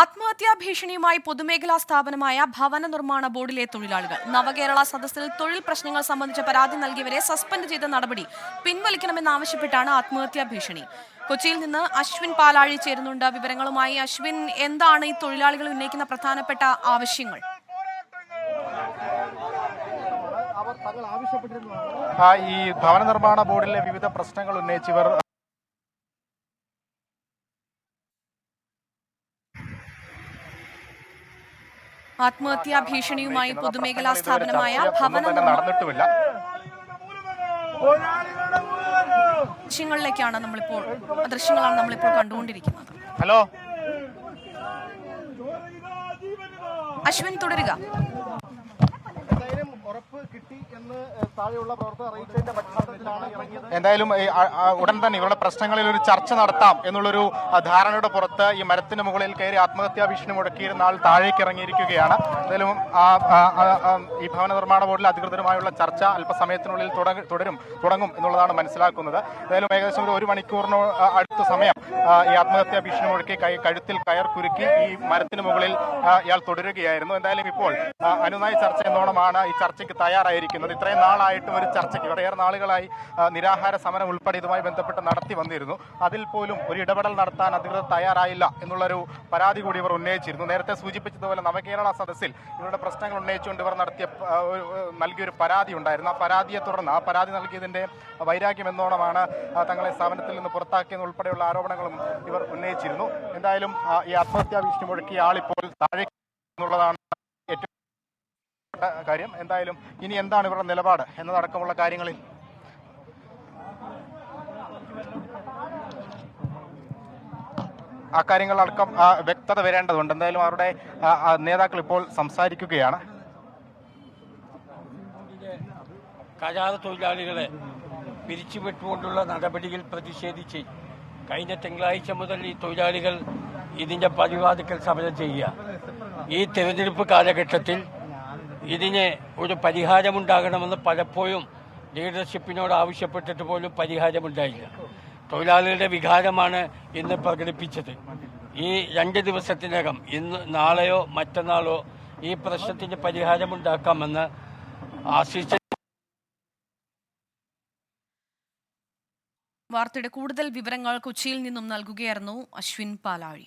ആത്മഹത്യാ ഭീഷണിയുമായി പൊതുമേഖലാ സ്ഥാപനമായ ഭവന നിർമ്മാണ ബോർഡിലെ തൊഴിലാളികൾ. നവകേരള സദസ്സിൽ തൊഴിൽ പ്രശ്നങ്ങൾ സംബന്ധിച്ച പരാതി നൽകിയവരെ സസ്പെൻഡ് ചെയ്ത നടപടി പിൻവലിക്കണമെന്നാവശ്യപ്പെട്ടാണ് ആത്മഹത്യാ ഭീഷണി. കൊച്ചിയിൽ നിന്ന് അശ്വിൻ പാലാഴി ചേരുന്നുണ്ട്. വിവരങ്ങളുമായി അശ്വിൻ എന്താണ് ഈ തൊഴിലാളികൾ ഉന്നയിക്കുന്ന പ്രധാനപ്പെട്ട ആവശ്യങ്ങൾ? ഈ ഭവന നിർമ്മാണ ബോർഡിലെ വിവിധ പ്രശ്നങ്ങൾ ഉന്നയിച്ചവർ ആത്മഹത്യാ ഭീഷണിയുമായി പൊതുമേഖലാ സ്ഥാപനമായ ഭവന നടന്നിട്ടുമില്ല. ദൃശ്യങ്ങളിലേക്കാണ് നമ്മളിപ്പോൾ ദൃശ്യങ്ങളാണ് നമ്മളിപ്പോൾ കണ്ടുകൊണ്ടിരിക്കുന്നത്. ഹലോ? അശ്വിൻ തുടരുക. എന്തായാലും ആ, ആ, ഉടൻ തന്നെ ഇവരുടെ പ്രശ്നങ്ങളിൽ ഒരു ചർച്ച നടത്താം എന്നുള്ളൊരു ധാരണയുടെ പുറത്ത് ഈ മരത്തിന് മുകളിൽ കയറി ആത്മഹത്യാ ഭീഷണി മുടക്കിയിരുന്ന ആൾ താഴേക്ക് ഇറങ്ങിയിരിക്കുകയാണ്. എന്തായാലും ഈ ഭവന നിർമ്മാണ ബോർഡിലെ അധികൃതരുമായുള്ള ചർച്ച അല്പസമയത്തിനുള്ളിൽ തുടരും തുടങ്ങും എന്നുള്ളതാണ് മനസ്സിലാക്കുന്നത്. എന്തായാലും ഏകദേശം ഒരു ഒരു മണിക്കൂറിനോ അടുത്ത സമയം ഈ ആത്മഹത്യാ ഭീഷണി മുഴക്കി കൈ കഴുത്തിൽ കയർ കുരുക്കി ഈ മരത്തിന് മുകളിൽ ഇയാൾ തുടരുകയായിരുന്നു. എന്തായാലും ഇപ്പോൾ അനുനായ ചർച്ച എന്നോണമാണ് ഈ ചർച്ചയ്ക്ക് തയ്യാറായിരിക്കുന്നത്. ഇത്രയും നാളായിട്ടും ഒരു ചർച്ചയ്ക്ക് വളരെയേറെ നാളുകളായി നിരാഹാര സമരം ഉൾപ്പെടെ ഇതുമായി ബന്ധപ്പെട്ട് നടത്തി വന്നിരുന്നു. അതിൽ പോലും ഒരു ഇടപെടൽ നടത്താൻ അധികൃതർ തയ്യാറായില്ല എന്നുള്ളൊരു പരാതി കൂടി ഇവർ ഉന്നയിച്ചിരുന്നു. നേരത്തെ സൂചിപ്പിച്ചതുപോലെ നവകേരള സദസ്സിൽ ഇവരുടെ പ്രശ്നങ്ങൾ ഉന്നയിച്ചുകൊണ്ട് ഇവർ നടത്തിയ നൽകിയൊരു പരാതി ഉണ്ടായിരുന്നു. ആ പരാതിയെ തുടർന്ന് ആ പരാതി നൽകിയതിന്റെ വൈരാഗ്യം എന്നോണമാണ് തങ്ങളെ സ്ഥാപനത്തിൽ നിന്ന് പുറത്താക്കിയെന്ന് ഉൾപ്പെടെയുള്ള ആരോപണങ്ങളും ഇവർ ഉന്നയിച്ചിരുന്നു. എന്തായാലും ഈ ആത്മഹത്യാ ഭീഷണി മുഴക്കിയ ആളിപ്പോൾ താഴെ എന്നുള്ളതാണ് കാര്യം എന്തായാലും ഇനി എന്താണ് ഇവരുടെ നിലപാട് എന്നതടക്കമുള്ള കാര്യങ്ങളിൽ? അക്കാര്യങ്ങളടക്കം വ്യക്തത വരേണ്ടതുണ്ട്. എന്തായാലും അവരുടെ നേതാക്കൾ ഇപ്പോൾ സംസാരിക്കുകയാണ്. കരാർ തൊഴിലാളികളെ പിരിച്ചുവിട്ടുകൊണ്ടുള്ള നടപടിയിൽ പ്രതിഷേധിച്ച് കഴിഞ്ഞ തിങ്കളാഴ്ച മുതൽ ഈ തൊഴിലാളികൾ ഇതിന്റെ പതിവാദിക്കൽ സമരം ചെയ്യുക. ഈ തെരഞ്ഞെടുപ്പ് കാലഘട്ടത്തിൽ ഇതിന് ഒരു പരിഹാരമുണ്ടാകണമെന്ന് പലപ്പോഴും ലീഡർഷിപ്പിനോട് ആവശ്യപ്പെട്ടിട്ട് പോലും പരിഹാരമുണ്ടായില്ല. തൊഴിലാളികളുടെ വികാരമാണ് ഇന്ന് പ്രകടിപ്പിച്ചത്. ഈ രണ്ട് ദിവസത്തിനകം ഇന്ന് നാളെയോ മറ്റന്നാളോ ഈ പ്രശ്നത്തിന് പരിഹാരമുണ്ടാക്കാമെന്ന് ആശിച്ച വാർത്തയുടെ കൂടുതൽ വിവരങ്ങൾ കൊച്ചിയിൽ നിന്നും നൽകുകയായിരുന്നു അശ്വിൻ പാലാഴി.